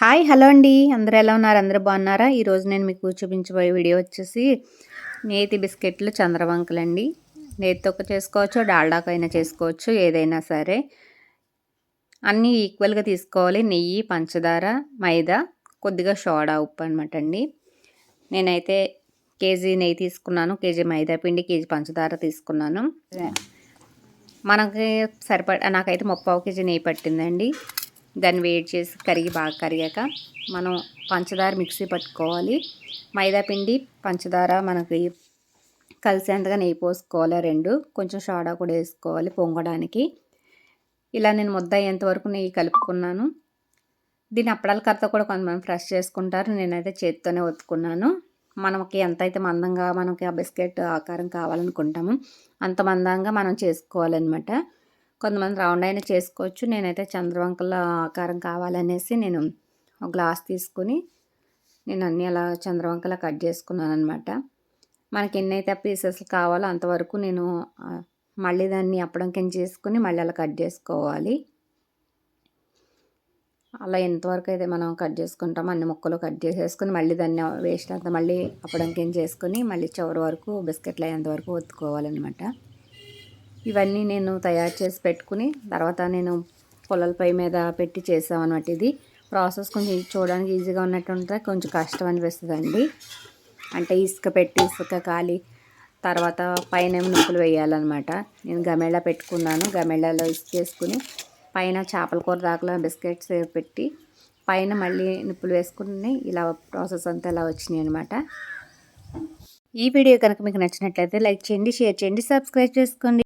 Hi hello అండి. అందరూ ఎలా ఉన్నారు? అందరూ బాగున్నారా? ఈరోజు నేను మీకు చూపించబోయే వీడియో వచ్చేసి నేతి బిస్కెట్లు చంద్రవంకలు అండి నేతితో చేసుకోవచ్చు డాల్డాకు అయినా చేసుకోవచ్చు ఏదైనా సరే. అన్నీ ఈక్వల్గా తీసుకోవాలి. నెయ్యి పంచదార మైదా కొద్దిగా సోడా ఉప్పు అనమాట అండి. నేనైతే కేజీ నెయ్యి తీసుకున్నాను. కేజీ మైదా పిండి కేజీ పంచదార తీసుకున్నాను. మనకి సరిపడ నాకైతే ముప్పావు కేజీ నెయ్యి పట్టిందండి. దాన్ని వేడి చేసి కరిగి బాగా కరిగాక మనం పంచదార మిక్సీ పట్టుకోవాలి. మైదా పిండి పంచదార మనకి కలిసేంతగా నెయ్యి పోసుకోవాలి రెండు. కొంచెం షాడా కూడా వేసుకోవాలి పొంగడానికి. ఇలా నేను ముద్ద అయ్యేంత వరకు నెయ్యి కలుపుకున్నాను. దీన్ని అప్పడాల కర్త కూడా కొంతమంది ఫ్రెష్ చేసుకుంటారు. నేనైతే చేతితోనే ఒత్తుకున్నాను. మనకి ఎంత అయితే మందంగా మనకి ఆ బిస్కెట్ ఆకారం కావాలనుకుంటాము అంత మందంగా మనం చేసుకోవాలన్నమాట. కొంతమంది రౌండ్ అయినా చేసుకోవచ్చు. నేనైతే చంద్రవంకల ఆకారం కావాలనేసి నేను ఒక గ్లాస్ తీసుకుని నేను అన్నీ అలా చంద్రవంకలా కట్ చేసుకున్నాను అనమాట మనకి ఎన్నైతే పీసెస్ కావాలో అంతవరకు నేను మళ్ళీ దాన్ని అప్పడం కింద చేసుకుని మళ్ళీ అలా కట్ చేసుకోవాలి. అలా ఎంతవరకు అయితే మనం కట్ చేసుకుంటామో అన్ని ముక్కలు కట్ చేసేసుకుని మళ్ళీ దాన్ని వేస్ట్ అంతా మళ్ళీ అప్పడం కింద చేసుకుని మళ్ళీ చివరి వరకు బిస్కెట్లు అయ్యేంత వరకు ఒత్తుకోవాలన్నమాట. ఇవన్నీ నేను తయారు చేసి పెట్టుకుని తర్వాత నేను పొలాల పై మీద పెట్టి చేసామన్నమాట ఇది. ప్రాసెస్ కొంచెం చూడడానికి ఈజీగా ఉన్నట్టు ఉంటుంది కొంచెం కష్టం అనిపిస్తుంది అండి అంటే ఇసుక పెట్టి ఇసుక కాలి తర్వాత పైన నుప్పులు వేయాలన్నమాట. నేను గమేళా పెట్టుకున్నాను. గమేళాలో ఇసుక వేసుకుని పైన చేపల కూర దాకలో బిస్కెట్స్ పెట్టి పైన మళ్ళీ నిప్పులు వేసుకుని ఇలా ప్రాసెస్ అంతా ఇలా వచ్చినాయి అనమాట ఈ వీడియో కనుక మీకు నచ్చినట్లయితే లైక్ చేయండి షేర్ చేయండి సబ్స్క్రైబ్ చేసుకోండి.